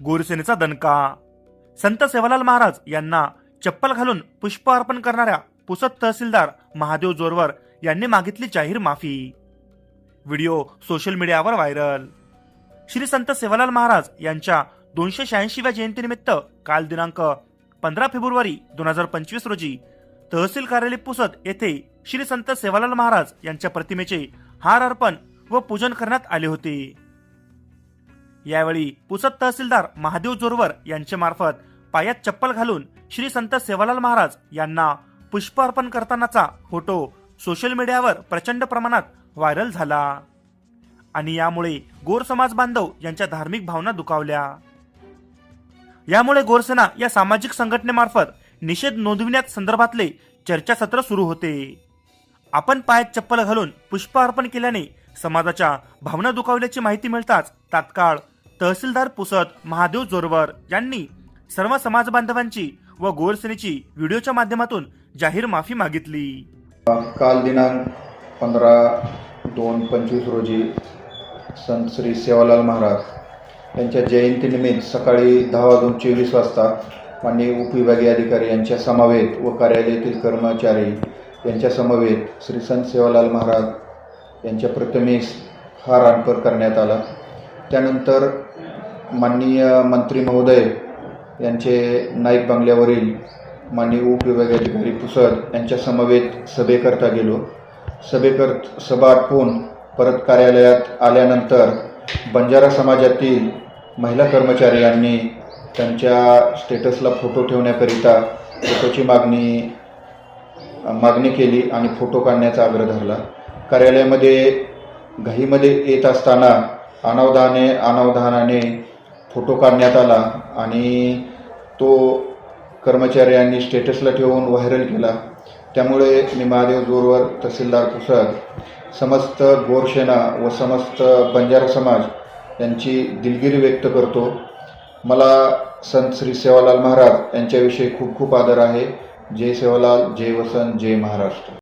गोरसेनेचा दणका. संत सेवालाल महाराज यांना चप्पल घालून पुष्प अर्पण करणाऱ्या पुसद तहसीलदार महादेव जोरवर यांनी मागितली जाहीर माफी. व्हिडिओ सोशल मीडियावर व्हायरल. श्री संत सेवालाल महाराज यांच्या दोनशे शहाऐंशीव्या जयंतीनिमित्त काल दिनांक पंधरा फेब्रुवारी दोन हजार पंचवीस रोजी तहसील कार्यालय पुसद येथे श्री संत सेवालाल महाराज यांच्या प्रतिमेचे हार अर्पण व पूजन करण्यात आले होते. यावेळी पुसद तहसीलदार महादेव जोरवर यांच्या मार्फत पायात चप्पल घालून श्री संत सेवालाल महाराज यांना पुष्प अर्पण करतानाचा फोटो सोशल मीडियावर प्रचंड प्रमाणात व्हायरल झाला. आणि यामुळे गोर समाज बांधव यांच्या धार्मिक भावना दुखावल्या. यामुळे गोरसेना या सामाजिक संघटनेमार्फत निषेध नोंदविण्यात संदर्भातले चर्चासत्र सुरू होते. आपण पायात चप्पल घालून पुष्प अर्पण केल्याने समाजाच्या भावना दुखावल्याची माहिती मिळताच तात्काळ तहसीलदार पुसद महादेव जोरवर यांनी सर्व समाज बांधवांची व गोरसेनेची व्हिडिओच्या माध्यमातून जाहीर माफी मागितली. काल दिनांक पंधरा दोन पंचवीस रोजी संत श्री सेवालाल महाराज यांच्या जयंतीनिमित्त सकाळी दहा वाजून चोवीस वाजता माननीय उपविभागीय अधिकारी यांच्या समवेत व कार्यालयातील कर्मचारी यांच्या समवेत श्री संत सेवालाल महाराज यांच्या प्रतिमेस हार अर्पण करण्यात आला. त्यानंतर माननीय मंत्री महोदय यांचे नाईक बंगल्यावरील माननीय उपविभागाधिकारी पुसद यांच्या समवेत सभेकरता गेलो. सभेकर सभा आटपून परत कार्यालयात आल्यानंतर बंजारा समाजातील महिला कर्मचाऱ्यांनी त्यांच्या स्टेटसला फोटो ठेवण्याकरिता फोटोची मागणी मागणी केली आणि फोटो काढण्याचा आग्रह धरला. कार्यालयामध्ये घाईमध्ये येत असताना अनावधाने अनावधानाने फोटो काढण्यात आला आणि तो कर्मचाऱ्यांनी स्टेटसला ठेवून व्हायरल केला. त्यामुळे मी महादेव जोरवर तहसीलदार पुसळ समस्त गोरसेना व समस्त बंजारा समाज यांची दिलगिरी व्यक्त करतो. मला संत श्री सेवालाल महाराज यांच्याविषयी खूप खूप आदर आहे. जय सेवालाल जय वसंत जय महाराष्ट्र.